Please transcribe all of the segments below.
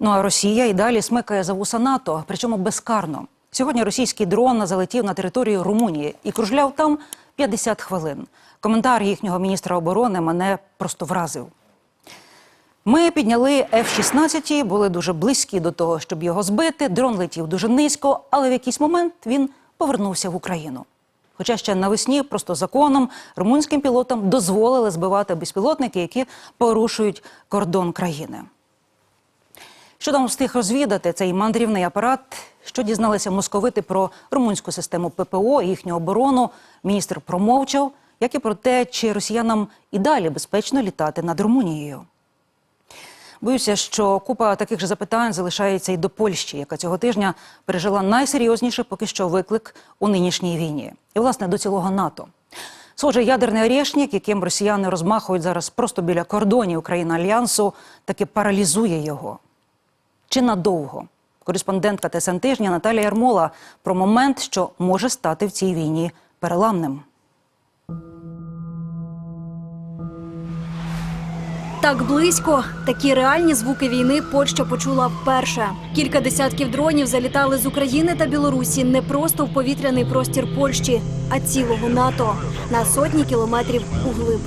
Ну а Росія і далі смикає за вуса НАТО, причому безкарно. Сьогодні російський дрон залетів на територію Румунії і кружляв там 50 хвилин. Коментар їхнього міністра оборони мене просто вразив. Ми підняли F-16, були дуже близькі до того, щоб його збити. Дрон летів дуже низько, але в якийсь момент він повернувся в Україну. Хоча ще навесні просто законом румунським пілотам дозволили збивати безпілотники, які порушують кордон країни. Що там встиг розвідати цей мандрівний апарат? Що дізналися московити про румунську систему ППО і їхню оборону? Міністр промовчав, як і про те, чи росіянам і далі безпечно літати над Румунією. Боюся, що купа таких же запитань залишається і до Польщі, яка цього тижня пережила найсерйозніший поки що виклик у нинішній війні, і власне до цілого НАТО. Схоже, ядерний орешник, яким росіяни розмахують зараз просто біля кордонів країн альянсу, таки паралізує його. Чи надовго? Кореспондентка ТСН тижня Наталія Ярмола про момент, що може стати в цій війні переламним. Так близько такі реальні звуки війни Польща почула вперше. Кілька десятків дронів залітали з України та Білорусі не просто в повітряний простір Польщі, а цілого НАТО на сотні кілометрів углиб.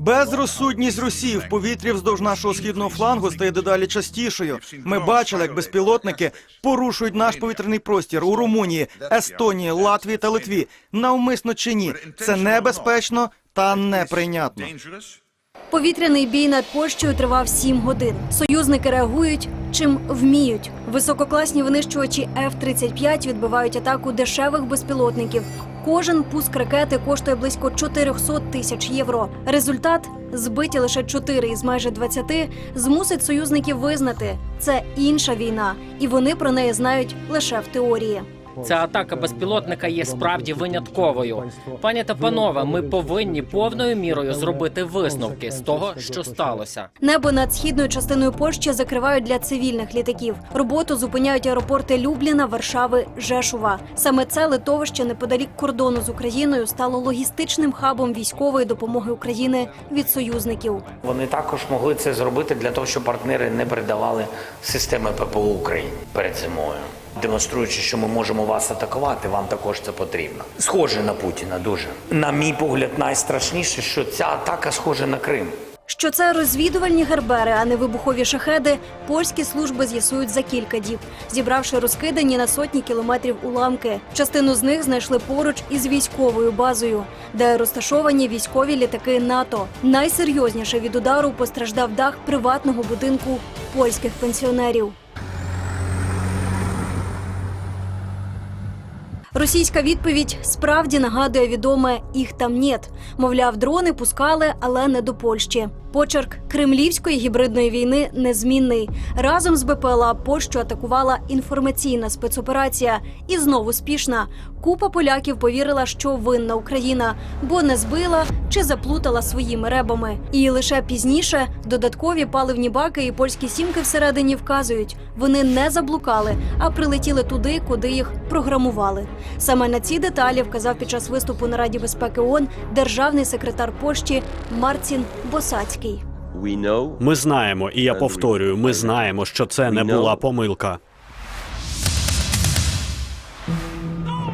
Безрозсудність Росії в повітрі вздовж нашого східного флангу стає дедалі частішою. Ми бачили, як безпілотники порушують наш повітряний простір у Румунії, Естонії, Латвії та Литві. Навмисно чи ні, це небезпечно та неприйнятно. Повітряний бій над Польщею тривав сім годин. Союзники реагують чим вміють. Висококласні винищувачі F-35 відбивають атаку дешевих безпілотників. Кожен пуск ракети коштує близько 400 тисяч євро. Результат збиті лише 4 із майже 20 змусить союзників визнати це інша війна, і вони про неї знають лише в теорії. Ця атака безпілотника є справді винятковою. Пані та панове, ми повинні повною мірою зробити висновки з того, що сталося. Небо над східною частиною Польщі закривають для цивільних літаків. Роботу зупиняють аеропорти Любліна, Варшави, Жешува. Саме це литовище неподалік кордону з Україною стало логістичним хабом військової допомоги України від союзників. Вони також могли це зробити для того, щоб партнери не передавали системи ППО Україні перед зимою. Демонструючи, що ми можемо вас атакувати, вам також це потрібно. Схоже на Путіна дуже. На мій погляд, найстрашніше, що ця атака схожа на Крим. Що це розвідувальні гербери, а не вибухові шахеди, польські служби з'ясують за кілька діб, зібравши розкидані на сотні кілометрів уламки. Частину з них знайшли поруч із військовою базою, де розташовані військові літаки НАТО. Найсерйозніше від удару постраждав дах приватного будинку польських пенсіонерів. Російська відповідь справді нагадує відоме їх там нет. Мовляв, дрони пускали, але не до Польщі. Почерк кремлівської гібридної війни незмінний. Разом з БПЛА Польщу атакувала інформаційна спецоперація і знову спішна. Купа поляків повірила, що винна Україна, бо не збила чи заплутала своїми ребами. І лише пізніше додаткові паливні баки і польські сімки всередині вказують, вони не заблукали, а прилетіли туди, куди їх програмували. Саме на ці деталі вказав під час виступу на Раді безпеки ООН державний секретар Польщі Марцін Босацький. Ми знаємо, і я повторюю, ми знаємо, що це не була помилка.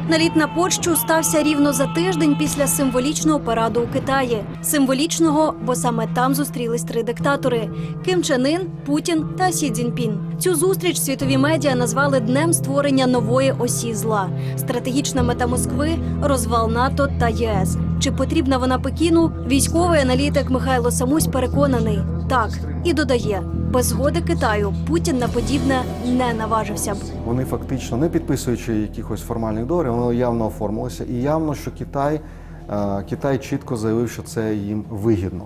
Наліт на Польщу стався рівно за тиждень після символічного параду у Китаї. Символічного, бо саме там зустрілись три диктатори: Ким Чен Ін, Путін та Сі Цзіньпін. Цю зустріч світові медіа назвали днем створення нової осі зла. Стратегічна мета Москви розвал НАТО та ЄС. Чи потрібна вона Пекіну? Військовий аналітик Михайло Самусь переконаний так і додає: без згоди Китаю Путін на подібне не наважився б. Вони фактично не підписуючи якихось формальних договорів, воно явно оформилося. І явно, що Китай, е, Китай чітко заявив, що це їм вигідно.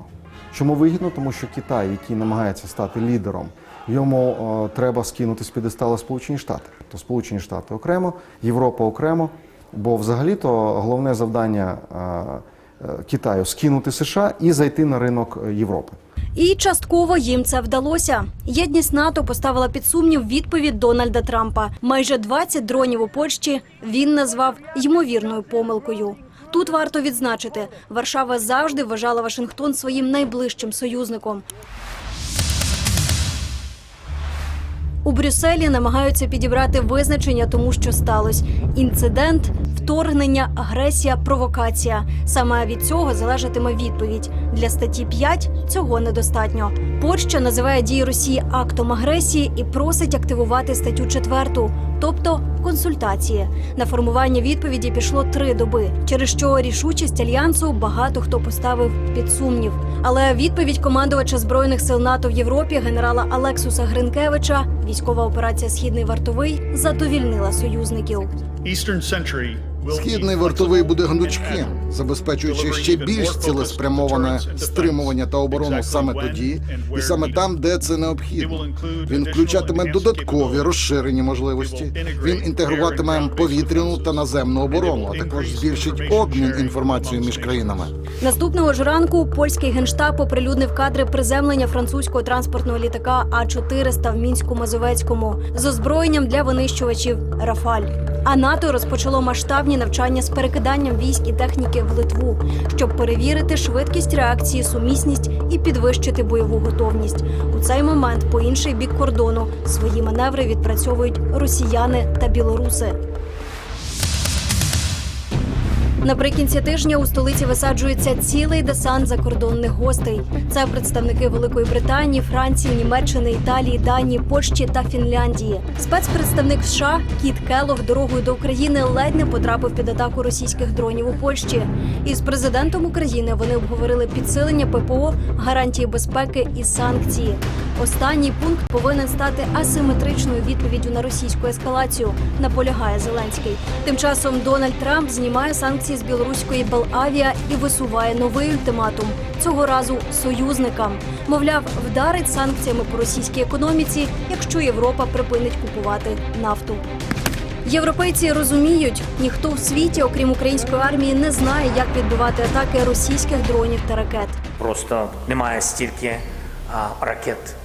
Чому вигідно? Тому що Китай, який намагається стати лідером, йому е, треба скинути з підестала Сполучені Штати. То Сполучені Штати окремо, Європа окремо. Бо взагалі-то головне завдання е, Китаю скинути США і зайти на ринок Європи. І частково їм це вдалося. Єдність НАТО поставила під сумнів відповідь Дональда Трампа. Майже 20 дронів у Польщі він назвав ймовірною помилкою. Тут варто відзначити, Варшава завжди вважала Вашингтон своїм найближчим союзником. У Брюсселі намагаються підібрати визначення тому, що сталося: інцидент, вторгнення, агресія, провокація. Саме від цього залежатиме відповідь. Для статті 5 цього недостатньо. Польща називає дії Росії актом агресії і просить активувати статтю 4, тобто консультації. На формування відповіді пішло три доби, через що рішучість альянсу багато хто поставив під сумнів. Але відповідь командувача збройних сил НАТО в Європі генерала Алексуса Гринкевича, військова операція Східний вартовий задовільнила союзників. Східний вартовий буде гнучким, забезпечуючи ще більш цілеспрямоване стримування та оборону саме тоді, і саме там, де це необхідно. Він включатиме додаткові розширені можливості. Він інтегруватиме повітряну та наземну оборону, а також збільшить обмін інформацією між країнами. Наступного ж ранку польський генштаб оприлюднив кадри приземлення французького транспортного літака А 400 в мінську Мазовецькому з озброєнням для винищувачів Рафаль. А НАТО розпочало масштабні навчання з перекиданням військ і техніки в Литву, щоб перевірити швидкість реакції, сумісність і підвищити бойову готовність. У цей момент по інший бік кордону свої маневри відпрацьовують росіяни та білоруси. Наприкінці тижня у столиці висаджується цілий десант закордонних гостей. Це представники Великої Британії, Франції, Німеччини, Італії, Данії, Польщі та Фінляндії. Спецпредставник США Кіт Келлог дорогою до України ледь не потрапив під атаку російських дронів у Польщі. Із президентом України вони обговорили підсилення ППО, гарантії безпеки і санкції. Останній пункт повинен стати асиметричною відповіддю на російську ескалацію, наполягає Зеленський. Тим часом Дональд Трамп знімає санкції з білоруської Белавіа і висуває новий ультиматум цього разу союзникам. Мовляв, вдарить санкціями по російській економіці, якщо Європа припинить купувати нафту. Європейці розуміють, ніхто в світі, окрім української армії, не знає, як відбивати атаки російських дронів та ракет. Просто немає стільки а, ракет,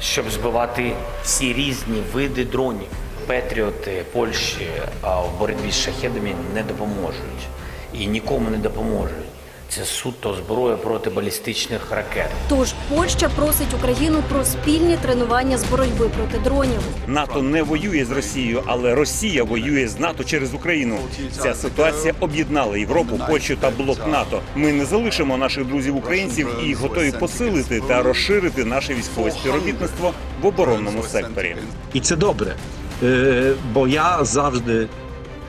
щоб збивати всі різні види дронів. Петріоти Польщі а, в боротьбі з шахедами не допоможуть і нікому не допоможуть. Це суто зброя проти балістичних ракет. Тож Польща просить Україну про спільні тренування з боротьби проти дронів. НАТО не воює з Росією, але Росія воює з НАТО через Україну. Ця ситуація об'єднала Європу, Польщу та блок НАТО. Ми не залишимо наших друзів українців і готові посилити та розширити наше військове співробітництво в оборонному секторі. І це добре. Е, Бо я завжди,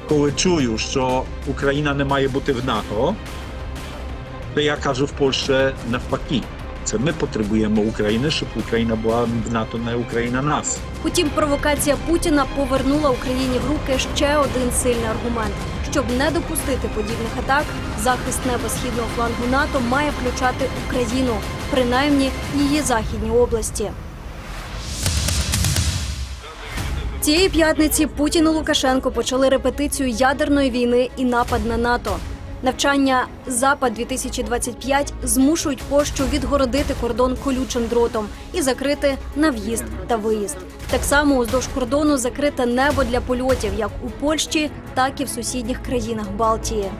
коли чую, що Україна не має бути в НАТО, то я кажу в Польщі навпаки. Це ми потребуємо України, щоб Україна була в НАТО, не Україна нас. Утім, провокація Путіна повернула Україні в руки ще один сильний аргумент. Щоб не допустити подібних атак, захист неба східного флангу НАТО має включати Україну, принаймні її західні області. Цієї п'ятниці Путін і Лукашенко почали репетицію ядерної війни і напад на НАТО. Навчання Запад 2025 змушують Польщу відгородити кордон колючим дротом і закрити на в'їзд та виїзд. Так само уздовж кордону закрите небо для польотів як у Польщі, так і в сусідніх країнах Балтії.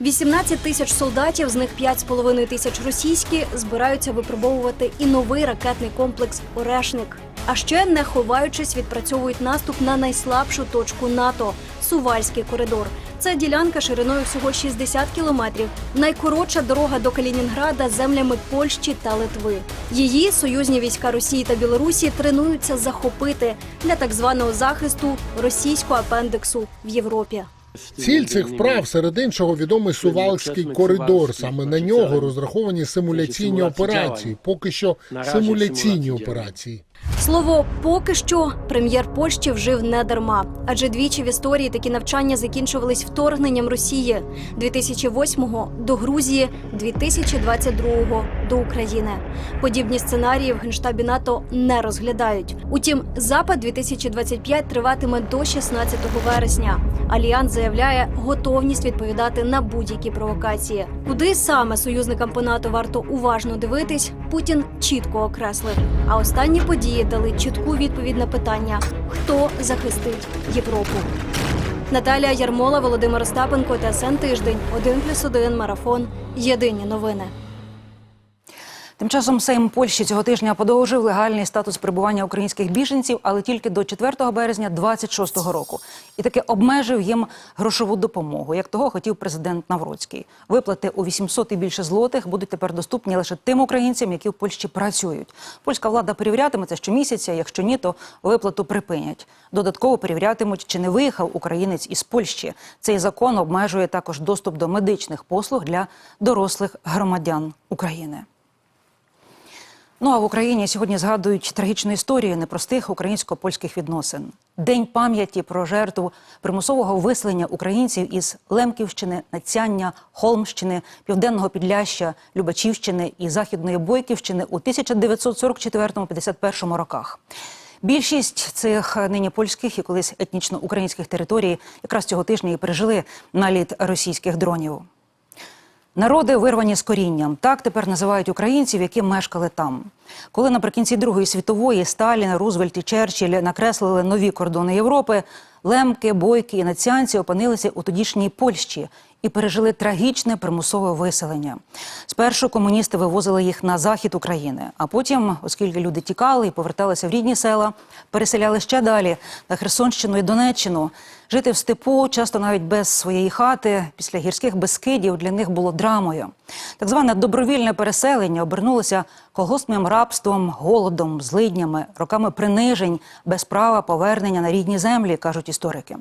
18 тисяч солдатів, з них 5,5 тисяч російські, збираються випробовувати і новий ракетний комплекс Орешник. А ще, не ховаючись, відпрацьовують наступ на найслабшу точку НАТО Сувальський коридор. Це ділянка шириною всього 60 кілометрів. Найкоротша дорога до Калінінграда землями Польщі та Литви. Її союзні війська Росії та Білорусі тренуються захопити для так званого захисту російського апендексу в Європі. Ціль цих вправ серед іншого відомий Сувалський коридор. Саме на нього розраховані симуляційні операції. Поки що симуляційні операції. Слово поки що прем'єр Польщі вжив не дарма, адже двічі в історії такі навчання закінчувались вторгненням Росії 2008-го до Грузії, 2022-го до України. Подібні сценарії в генштабі НАТО не розглядають. Утім, запад 2025 триватиме до 16 вересня. Альянс заявляє готовність відповідати на будь-які провокації. Куди саме союзникам по НАТО варто уважно дивитись, Путін чітко окреслив. А останні події дали чітку відповідь на питання: хто захистить Європу. Наталія Ярмола, Володимир Остапенко, ТСН Тиждень, 1+,1 Марафон. Єдині новини. Тим часом Сейм Польщі цього тижня подовжив легальний статус перебування українських біженців, але тільки до 4 березня 26-го року. І таки обмежив їм грошову допомогу, як того хотів президент Навроцький. Виплати у 800 і більше злотих будуть тепер доступні лише тим українцям, які в Польщі працюють. Польська влада перевірятиме це щомісяця. Якщо ні, то виплату припинять. Додатково перевірятимуть, чи не виїхав українець із Польщі. Цей закон обмежує також доступ до медичних послуг для дорослих громадян України. Ну а в Україні сьогодні згадують трагічну історію непростих українсько-польських відносин. День пам'яті про жертву примусового виселення українців із Лемківщини, Нацяння, Холмщини, Південного Підляща, Любачівщини і Західної Бойківщини у 1944-51 роках. Більшість цих нині польських і колись етнічно українських територій якраз цього тижня і пережили наліт російських дронів. Народи вирвані з корінням. Так тепер називають українців, які мешкали там. Коли наприкінці Другої світової Сталін, Рузвельт і Черчилль накреслили нові кордони Європи, лемки, бойки і націанці опинилися у тодішній Польщі і пережили трагічне примусове виселення. Спершу комуністи вивозили їх на захід України, а потім, оскільки люди тікали і поверталися в рідні села, переселяли ще далі на Херсонщину і Донеччину. Жити в степу, часто навіть без своєї хати, після гірських безкидів для них було драмою. Так зване добровільне переселення обернулося колгоспним рабством, голодом, злиднями, роками принижень, без права повернення на рідні землі, кажуть історики.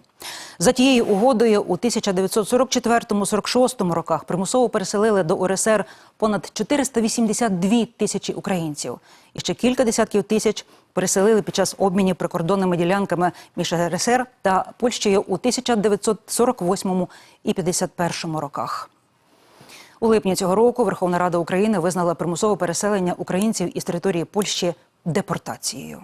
За тією угодою у 1944-46 роках примусово переселили до УРСР понад 482 тисячі українців. І ще кілька десятків тисяч переселили під час обмінів прикордонними ділянками між РСР та Польщею у 1948 і 51 роках. У липні цього року Верховна Рада України визнала примусове переселення українців із території Польщі депортацією.